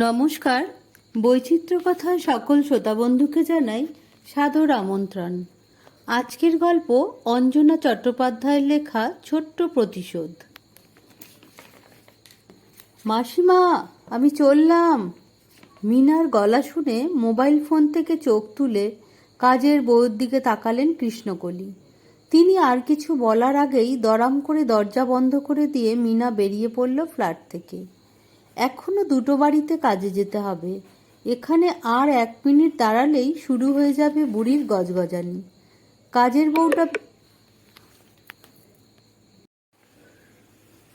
নমস্কার। বৈচিত্র্য কথায় সকল শ্রোতা বন্ধুকে জানাই সাদর আমন্ত্রণ। আজকের গল্প অঞ্জনা চট্টোপাধ্যায়ের লেখা ছোট্ট প্রতিশোধ। মাসিমা, আমি চললাম। মিনার গলা শুনে মোবাইল ফোন থেকে চোখ তুলে কাজের বউয়ের দিকে তাকালেন কৃষ্ণকলি। তিনি আর কিছু বলার আগেই দরাম করে দরজা বন্ধ করে দিয়ে মিনা বেরিয়ে পড়ল ফ্ল্যাট থেকে। এখনও দুটো বাড়িতে কাজে যেতে হবে। এখানে আর এক মিনিট দাঁড়ালেই শুরু হয়ে যাবে বুড়ির গজগজানি। কাজের বউটা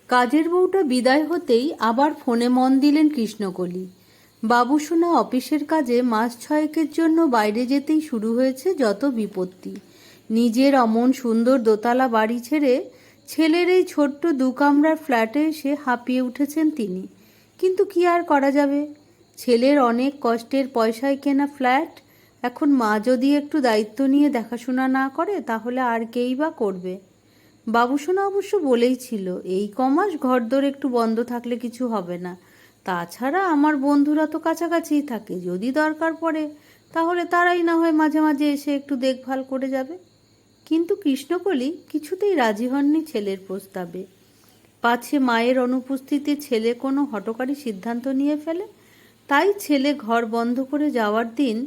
কাজের বউটা বিদায় হতেই আবার ফোনে মন দিলেন কৃষ্ণকলি। বাবুসোনা অফিসের কাজে মাস ছয়েকের জন্য বাইরে যেতেই শুরু হয়েছে যত বিপত্তি। নিজের অমন সুন্দর দোতলা বাড়ি ছেড়ে ছেলের এই ছোট্ট দু কামরার ফ্ল্যাটে এসে হাঁপিয়ে উঠেছেন তিনি। কিন্তু কি আর করা যাবে? ছেলের অনেক কষ্টের পয়সায় কেনা ফ্ল্যাট। এখন মা যদি একটু দায়িত্ব নিয়ে দেখাশোনা না করে, তাহলে আর কেই বা করবে? বাবুসোনা অবশ্য বলেই ছিল, এই কমাস ঘরদোর একটু বন্ধ থাকলে কিছু হবে না। তাছাড়া আমার বন্ধুরা তো কাছাকাছিই থাকে, যদি দরকার পড়ে, তাহলে তারাই না হয় মাঝে মাঝে এসে একটু দেখভাল করে যাবে। কিন্তু কৃষ্ণকলি কিছুতেই রাজি হননি ছেলের প্রস্তাবে। পাছে মায়ের অনুপস্থিতি ছেলে কোনো হটকারী সিদ্ধান্ত নিয়ে ফেলে? তাই ছেলে ঘর বন্ধ করে যাওয়ার দিন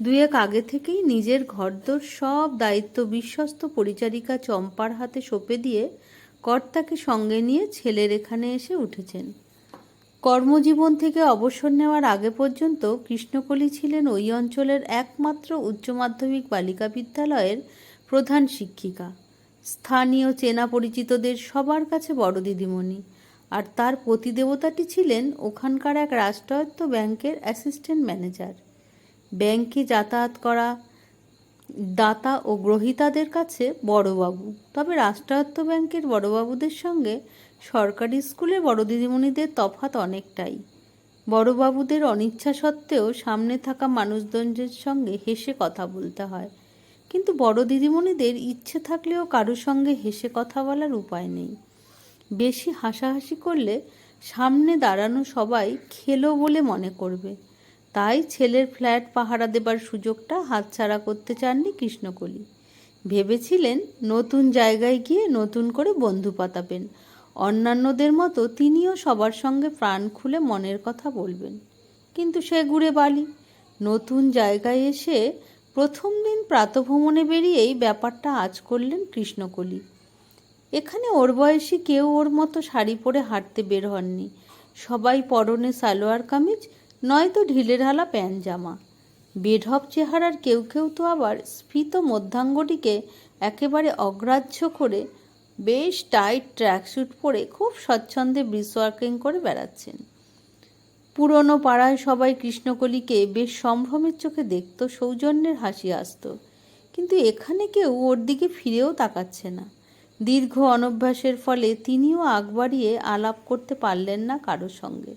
দুয়েক আগে থেকেই নিজের ঘরদোর সব দায়িত্ব বিশ্বস্ত পরিচারিকা চম্পার হাতে সঁপে দিয়ে কর্তাকে সঙ্গে নিয়ে ছেলের এখানে এসে উঠেছেন। কর্মজীবন থেকে অবসর নেওয়ার আগে পর্যন্ত কৃষ্ণকলি ছিলেন ওই অঞ্চলের একমাত্র উচ্চ মাধ্যমিক বালিকা বিদ্যালয়ের প্রধান শিক্ষিকা। স্থানীয় চেনা পরিচিতদের সবার কাছে বড় দিদিমণি। আর তার প্রতিদেবতাটি ছিলেন ওখানকার এক রাষ্ট্রায়ত্ত ব্যাংকের অ্যাসিস্ট্যান্ট ম্যানেজার। ব্যাংকে যাতায়াত করা দাতা ও গ্রহীতাদের কাছে বড়বাবু। তবে রাষ্ট্রায়ত্ত ব্যাংকের বড়বাবুদের সঙ্গে সরকারি স্কুলে বড় দিদিমণিদের তফাত অনেকটাই। বড়বাবুদের অনিচ্ছা সত্ত্বেও সামনে থাকা মানুষজনদের সঙ্গে হেসে কথা বলতে হয়। কিন্তু বড় দিদিমণিদের ইচ্ছে থাকলেও কারোর সঙ্গে হেসে কথা বলার উপায় নেই। বেশি হাসাহাসি করলে সামনে দাঁড়ানো সবাই খেলো বলে মনে করবে। তাই ছেলের ফ্ল্যাট পাহারা দেবার সুযোগটা হাতছাড়া করতে চাননি কৃষ্ণকলি। ভেবেছিলেন নতুন জায়গায় গিয়ে নতুন করে বন্ধু পাতাবেন। অন্যান্যদের মতো তিনিও সবার সঙ্গে প্রাণ খুলে মনের কথা বলবেন। কিন্তু সে ঘুরে বালি। নতুন জায়গায় এসে প্রথম দিন প্রাতভ্রমণে বেরিয়েই ব্যাপারটা আজ করলেন কৃষ্ণকলি। এখানে ওর বয়সী কেউ ওর মতো শাড়ি পরে হাঁটতে বের হননি। সবাই পরনে সালোয়ার কামিজ, নয়তো ঢিলেঢালা প্যান্ট জামা। বেঢপ চেহারার কেউ কেউ তো আবার স্ফীত মধ্যাঙ্গটিকে একেবারে অগ্রাহ্য করে বেশ টাইট ট্র্যাকস্যুট পরে খুব স্বচ্ছন্দে ব্রিজ ওয়ার্কিং করে বেড়াচ্ছেন। পুরনো পাড়ায় সবাই কৃষ্ণকলিকে বেশ সম্ভ্রমের চোখে দেখত, সৌজন্যের হাসি আসত কিন্তু এখানে কেউ ওর দিকে ফিরেও তাকাচ্ছে না। দীর্ঘ অনভ্যাসের ফলে তিনিও আগ বাড়িয়ে আলাপ করতে পারলেন না কারোর সঙ্গে।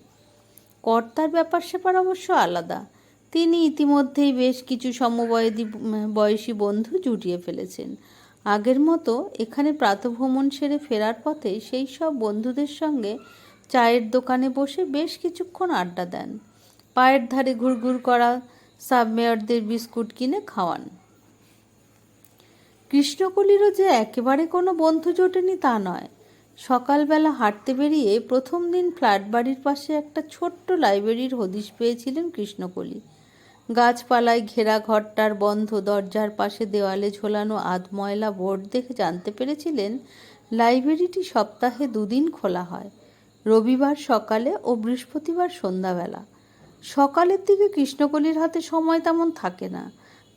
কর্তার ব্যাপার স্যাপার অবশ্য আলাদা। তিনি ইতিমধ্যেই বেশ কিছু সমবয়দী বয়সী বন্ধু জুটিয়ে ফেলেছেন। আগের মতো এখানে প্রাতভ্রমণ সেরে ফেরার পথে সেই সব বন্ধুদের সঙ্গে চায়ের দোকানে বসে বেশ কিছুক্ষণ আড্ডা দেন। পায়ের ধারে ঘুরঘুর করা সাবমেয়রদের বিস্কুট কিনে খাওয়ান। কৃষ্ণকলিরও যে একেবারে কোনো বন্ধু জোটেনি তা নয়। সকালবেলা হাঁটতে বেরিয়ে প্রথম দিন ফ্ল্যাট বাড়ির পাশে একটা ছোট্ট লাইব্রেরির হদিশ পেয়েছিলেন কৃষ্ণকলি। গাছপালায় ঘেরা ঘরটার বন্ধ দরজার পাশে দেওয়ালে ঝোলানো আধময়লা বোর্ড দেখে জানতে পেরেছিলেন, লাইব্রেরিটি সপ্তাহে দুদিন খোলা হয়। রবিবার সকালে ও বৃহস্পতিবার সন্ধ্যাবেলা। সকালের দিকে কৃষ্ণকলির হাতে সময় তেমন থাকে না।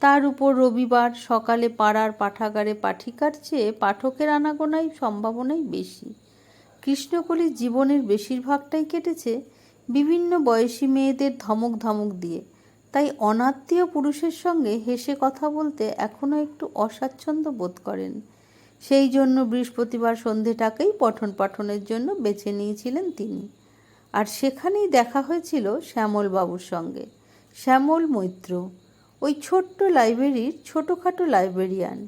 তার উপর রবিবার সকালে পাড়ার পাঠাগারে পাঠিকার চেয়ে পাঠকের আনাগোনাই সম্ভাবনাই বেশি। কৃষ্ণকলির জীবনের বেশিরভাগটাই কেটেছে বিভিন্ন বয়সী মেয়েদের ধমক ধমক দিয়ে। তাই অনাত্মীয় পুরুষের সঙ্গে হেসে কথা বলতে এখনও একটু অস্বাচ্ছন্দ্য বোধ করেন। সেই জন্য বৃহস্পতিবার সন্ধেটাকেই পঠন পাঠনের জন্য বেছে নিয়েছিলেন তিনি। আর সেখানেই দেখা হয়েছিল শ্যামলবাবুর সঙ্গে। শ্যামল মৈত্র, ওই ছোট্ট লাইব্রেরির ছোটোখাটো লাইব্রেরিয়ান।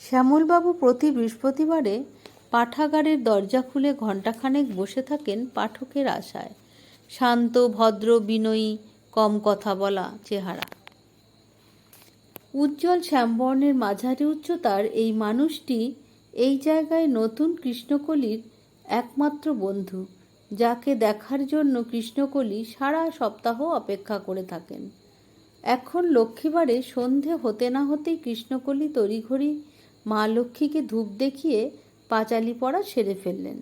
শ্যামলবাবু প্রতি বৃহস্পতিবারে পাঠাগারের দরজা খুলে ঘণ্টাখানেক বসে থাকেন পাঠকের আশায়। শান্ত, ভদ্র, বিনয়ী, কম কথা বলা চেহারা। উজ্জ্বল শ্যামবর্ণের মাঝারি উচ্চতার এই মানুষটি এই জায়গায় নতুন কৃষ্ণকলির একমাত্র বন্ধু, যাকে দেখার জন্য কৃষ্ণকলি সারা সপ্তাহ অপেক্ষা করে থাকেন। এখন লক্ষ্মীবারে সন্ধে হতে না হতেই কৃষ্ণকলি তড়িঘড়ি মা লক্ষ্মীকে ধূপ দেখিয়ে পাঁচালি পড়া সেরে ফেললেন।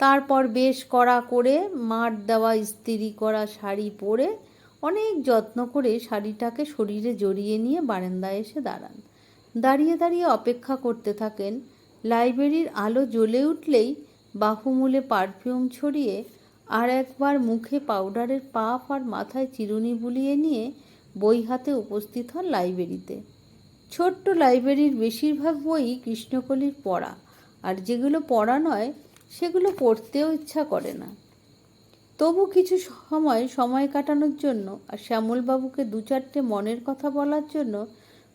তারপর বেশ কড়া করে মার দেওয়া ইস্ত্রি করা শাড়ি পরে অনেক যত্ন করে শাড়িটাকে শরীরে জড়িয়ে নিয়ে বারান্দায় এসে দাঁড়ান। দাঁড়িয়ে দাঁড়িয়ে অপেক্ষা করতে থাকেন। লাইব্রেরির আলো জ্বলে উঠলেই বাহুমূলে পারফিউম ছড়িয়ে আর একবার মুখে পাউডারের পাপ আর মাথায় চিরুনি বুলিয়ে নিয়ে বই হাতে উপস্থিত হন লাইব্রেরিতে। ছোট্ট লাইব্রেরির বেশিরভাগ বই কৃষ্ণকলির পড়া, আর যেগুলো পড়া নয়, সেগুলো পড়তেও ইচ্ছা করে না। তবু কিছু সময় সময় কাটানোর জন্য আর শ্যামলবাবুকে দু চারটে মনের কথা বলার জন্য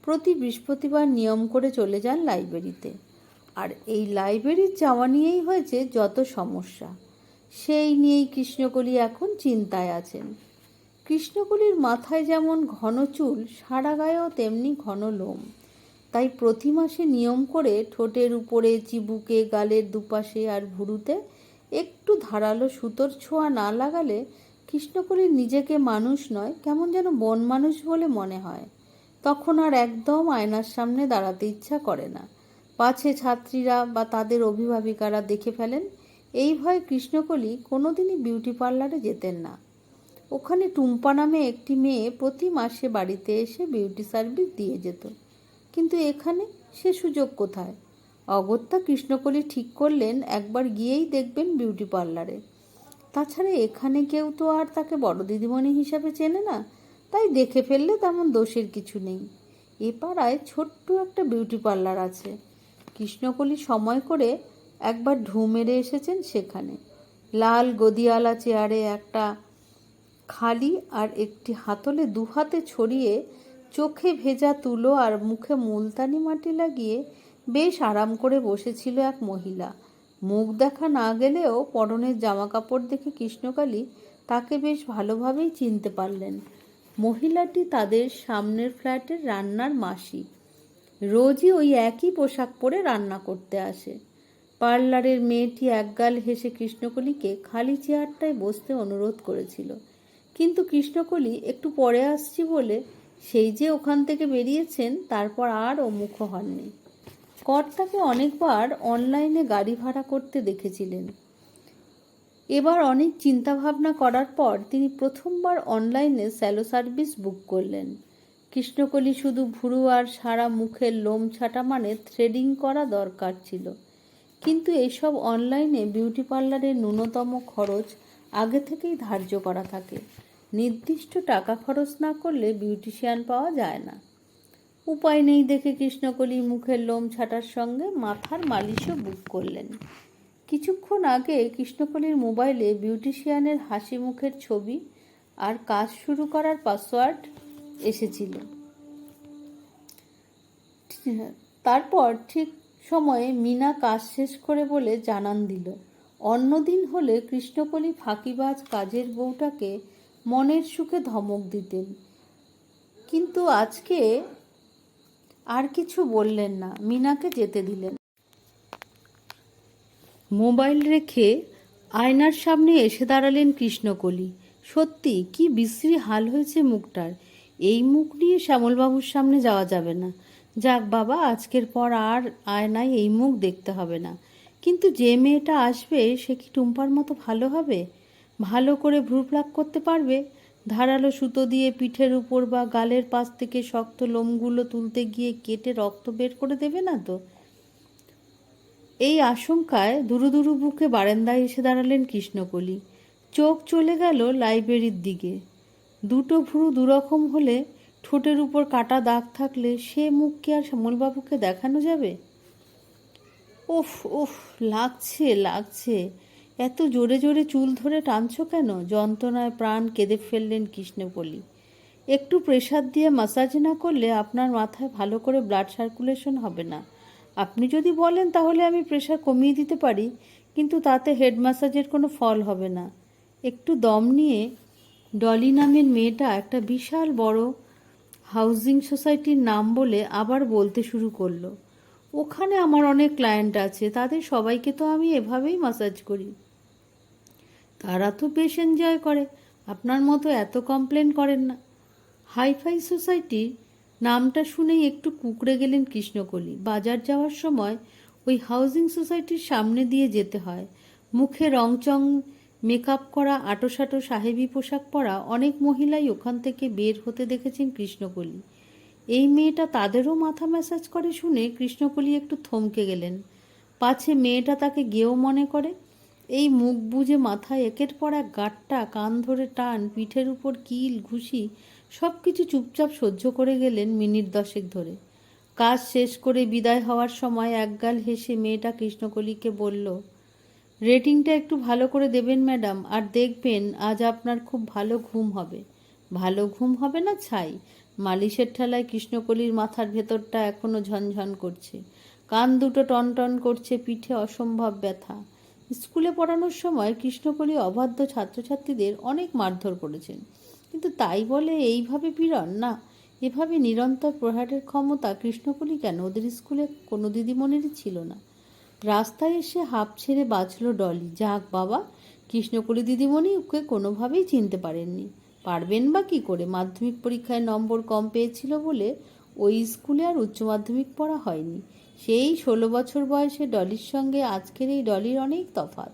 প্রতি বৃহস্পতিবার নিয়ম করে চলে যান লাইব্রেরিতে। আর এই লাইব্রেরির যাওয়া নিয়েই হয়েছে যত সমস্যা। সেই নিয়েই কৃষ্ণকলি এখন চিন্তায় আছেন। কৃষ্ণকলির মাথায় যেমন ঘন চুল, সারা গায়েও তেমনি ঘন লোম। তাই প্রতি মাসে নিয়ম করে ঠোঁটের উপরে, চিবুকে, গালের দুপাশে আর ভুরুতে একটু ধারালো সুতোর ছোঁয়া না লাগালে কৃষ্ণকলির নিজেকে মানুষ নয়, কেমন যেন বন মানুষ বলে মনে হয়। তখন আর একদম আয়নার সামনে দাঁড়াতে ইচ্ছা করে না। পাছে ছাত্রীরা বা তাদের অভিভাবিকারা দেখে ফেলেন, এই ভয়ে কৃষ্ণকলি কোনোদিনই বিউটি পার্লারে যেতেন না। ওখানে টুম্পা নামে একটি মেয়ে প্রতি মাসে বাড়িতে এসে বিউটি সার্ভিস দিয়ে যেত। কিন্তু এখানে সে সুযোগ কোথায়? অগত্যা কৃষ্ণকলি ঠিক করলেন, একবার গিয়েই দেখবেন বিউটি পার্লারে। তাছাড়া এখানে কেউ তো আর তাকে বড় দিদিমণি হিসাবে চেনে না, তাই দেখে ফেললে তেমন দোষের কিছু নেই। এ পাড়ায় ছোট্ট একটা বিউটি পার্লার আছে। কৃষ্ণকলি সময় করে একবার ঢু মেরে এসেছেন সেখানে। লাল গদিয়ালা চেয়ারে একটা খালি আর একটি হাতলে দুহাতে ছড়িয়ে চোখে ভেজা তুলো আর মুখে মুলতানি মাটি লাগিয়ে বেশ আরাম করে বসেছিল এক মহিলা। মুখ দেখা না গেলেও পরনের জামা কাপড় দেখে কৃষ্ণকালী তাকে বেশ ভালোভাবেই চিনতে পারলেন। মহিলাটি তাদের সামনের ফ্ল্যাটের রান্নার মাসি। রোজই ওই একই পোশাক পরে রান্না করতে আসে। পার্লারের মেয়েটি একগাল হেসে কৃষ্ণকলিকে খালি চেয়ারটায় বসতে অনুরোধ করেছিল। কিন্তু কৃষ্ণকলি, একটু পরে আসছি বলে সেই যে ওখান থেকে বেরিয়েছেন, তারপর আর ও মুখ হননি। কর্তাকে অনেকবার অনলাইনে গাড়ি ভাড়া করতে দেখেছিলেন। এবার অনেক চিন্তাভাবনা করার পর তিনি প্রথমবার অনলাইনে স্যালো সার্ভিস বুক করলেন। কৃষ্ণকলি শুধু ভুরু আর সারা মুখের লোম ছাটা মানে থ্রেডিং করা দরকার ছিল। কিন্তু এইসব অনলাইনে বিউটি পার্লারের ন্যূনতম খরচ আগে থেকেই ধার্য করা থাকে। নির্দিষ্ট টাকা খরচ না করলে বিউটিশিয়ান পাওয়া যায় না। উপায় নেই দেখে কৃষ্ণকলি মুখের লোম ছাটার সঙ্গে মাথার মালিশও বুক করলেন। কিছুক্ষণ আগে কৃষ্ণকলির মোবাইলে বিউটিশিয়ানের হাসি মুখের ছবি আর কাজ শুরু করার পাসওয়ার্ড এসেছিল। তারপর ঠিক সময়ে মিনা কাজ শেষ করে বলে জানান দিল। অন্যদিন হলে কৃষ্ণকলি ফাঁকিবাজ কাজের বউটাকে মনের সুখে ধমক দিতেন। কিন্তু আজকে আর কিছু বললেন না। মিনাকে যেতে দিলেন। মোবাইল রেখে আয়নার সামনে এসে দাঁড়ালেন কৃষ্ণকলি। সত্যি, কি বিশ্রী হাল হয়েছে মুখটার। এই মুখ নিয়ে শ্যামলবাবুর সামনে যাওয়া যাবে না। যাক বাবা, আজকের পর আর আয়নায় এই মুখ দেখতে হবে না। কিন্তু যে মেয়েটা আসবে, সে কি টুম্পার মতো ভালো হবে? ভালো করে ভ্রুপ্লাক করতে পারবে? ধারালো সুতো দিয়ে পিঠের উপর বা গালের পাশ থেকে শক্ত লোমগুলো তুলতে গিয়ে কেটে রক্ত বের করে দেবে না তো? এই আশঙ্কায় দুরু দুরু বুকে বারান্দায় এসে দাঁড়ালেন কৃষ্ণকলি। চোখ চলে গেল লাইব্রেরির দিকে। দুটো ভুরু দুরকম হলে ঠোঁটের উপর কাটা দাগ থাকলে সে মুখ কি আর শ্যামলবাবুকে দেখানো যাবে? উফ উফ, লাগছে লাগছে। এত জোরে জোরে চুল ধরে টানছ কেন? যন্ত্রণায় প্রাণ কেঁদে ফেললেন কৃষ্ণপল্লী। একটু প্রেশার দিয়ে মাসাজ না করলে আপনার মাথায় ভালো করে ব্লাড সার্কুলেশন হবে না। আপনি যদি বলেন তাহলে আমি প্রেশার কমিয়ে দিতে পারি, কিন্তু তাতে হেড ম্যাসাজের কোনো ফল হবে না। একটু দম নিয়ে ডলি নামের মেয়েটা একটা বিশাল বড় হাউজিং সোসাইটির নাম বলে আবার বলতে শুরু করল। ওখানে আমার অনেক ক্লায়েন্ট আছে, তাদের সবাইকে তো আমি এভাবেই মাসাজ করি। তারা তো বেশ এনজয় করে। আপনার মতো এত কমপ্লেন করেন না। হাইফাই সোসাইটির নামটা শুনেই একটু কুকড়ে গেলেন কৃষ্ণকলি। বাজার যাওয়ার সময় ওই হাউজিং সোসাইটির সামনে দিয়ে যেতে হয়। মুখে রংচং মেকআপ করা, আটোসাটো সাহেবি পোশাক পরা অনেক মহিলাই ওখান থেকে বের হতে দেখেছেন কৃষ্ণকলি। এই মেয়েটা তাদেরও মাথা ম্যাসাজ করে শুনে কৃষ্ণকলি একটু থমকে গেলেন। পাছে মেয়েটা তাকে গেও মনে করে। এই মুখ বুজে মাথায় একের পর এক গাঁটটা, কান ধরে টান, পিঠের উপর কিল, ঘুষি সব কিছু চুপচাপ সহ্য করে গেলেন মিনিট দশেক ধরে। কাজ শেষ করে বিদায় হওয়ার সময় একগাল হেসে মেয়েটা কৃষ্ণকলিকে বলল, রেটিংটা একটু ভালো করে দেবেন ম্যাডাম, আর দেখবেন আজ আপনার খুব ভালো ঘুম হবে। ভালো ঘুম হবে না, ছাই? মালিশের ঠেলায় কৃষ্ণকলির মাথার ভেতরটা এখনও ঝনঝন করছে। কান দুটো টনটন করছে, পিঠে অসম্ভব ব্যথা। স্কুলে পড়ানোর সময় কৃষ্ণকলি অবাধ্য ছাত্রছাত্রীদের অনেক মারধর করেছেন। কিন্তু তাই বলে এইভাবে পীড়ন? না, এভাবে নিরন্তর প্রহারের ক্ষমতা কৃষ্ণকলি কেন? ওদের স্কুলে কোনো দিদিমণিরই ছিল না। রাস্তায় এসে হাঁপ ছেড়ে বাঁচল ডলি। যাক বাবা কৃষ্ণকলি দিদিমণি ওকে কোনোভাবেই চিনতে পারেননি। পারবেন বা কি করে? মাধ্যমিক পরীক্ষায় নম্বর কম পেয়েছিল বলে ওই স্কুলে আর উচ্চ মাধ্যমিক পড়া হয়নি। সেই ষোলো বছর বয়সে ডলির সঙ্গে আজকের এই ডলির অনেক তফাৎ।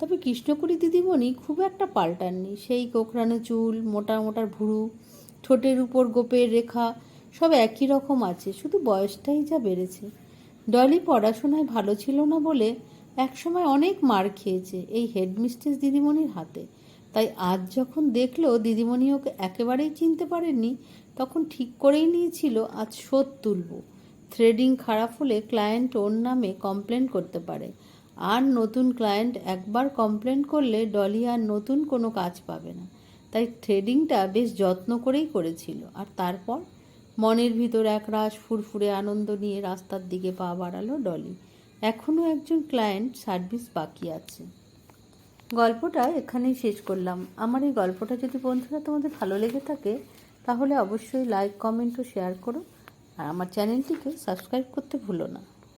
তবে কৃষ্ণকুড়ি দিদিমণি খুব একটা পাল্টাননি। সেই কোকড়ানো চুল, মোটা মোটা ভুরু, ঠোঁটের উপর গোপের রেখা, সব একই রকম আছে, শুধু বয়সটাই যা বেড়েছে। ডলি পড়াশোনায় ভালো ছিল না বলে একসময় অনেক মার খেয়েছে এই হেডমিস্ট্রেস দিদিমণির হাতে। তাই আজ যখন দেখল দিদিমণি ওকে একেবারেই চিনতে পারেননি, তখন ঠিক করেই নিয়েছিল আজ শোধ তুলব। থ্রেডিং খারাপ হলে ক্লায়েন্ট ওর নামে কমপ্লেন করতে পারে। আর নতুন ক্লায়েন্ট একবার কমপ্লেন করলে ডলি আর নতুন কোনো কাজ পাবে না। তাই থ্রেডিংটা বেশ যত্ন করেই করেছিল। আর তারপর? মনের ভিতর একরাশ ফুরফুরে আনন্দ নিয়ে রাস্তার দিকে পা বাড়ালো ডলি। এখনও একজন ক্লায়েন্ট সার্ভিস বাকি আছে। গল্পটা এখানেই শেষ করলাম। আমার এই গল্পটা যদি বন্ধুরা তোমাদের ভালো লেগে থাকে, তাহলে অবশ্যই লাইক, কমেন্ট ও শেয়ার করো। আর আমার চ্যানেলটিকে সাবস্ক্রাইব করতে ভুলো না।